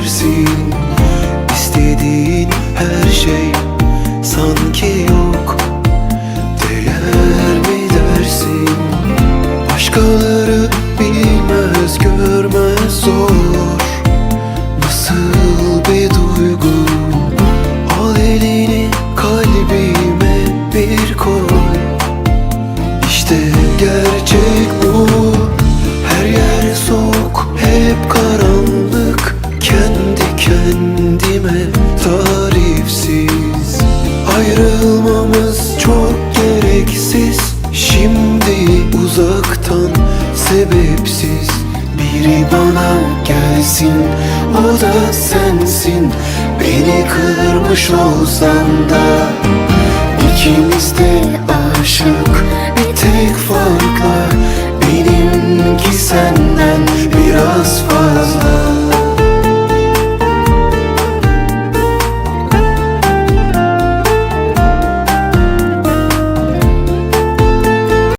edersin. İstediğin her şey sanki yok. Değer mi dersin? Başkaları bilmez görmez zor. Nasıl bir duygu? Al elini kalbime bir koy. İşte gerçek bu. Ayrılmamız çok gereksiz. Şimdi uzaktan sebepsiz. Biri bana gelsin o da sensin. Beni kırmış olsan da İkimiz de aşık. Bir tek farkla Benimki senden biraz fazla.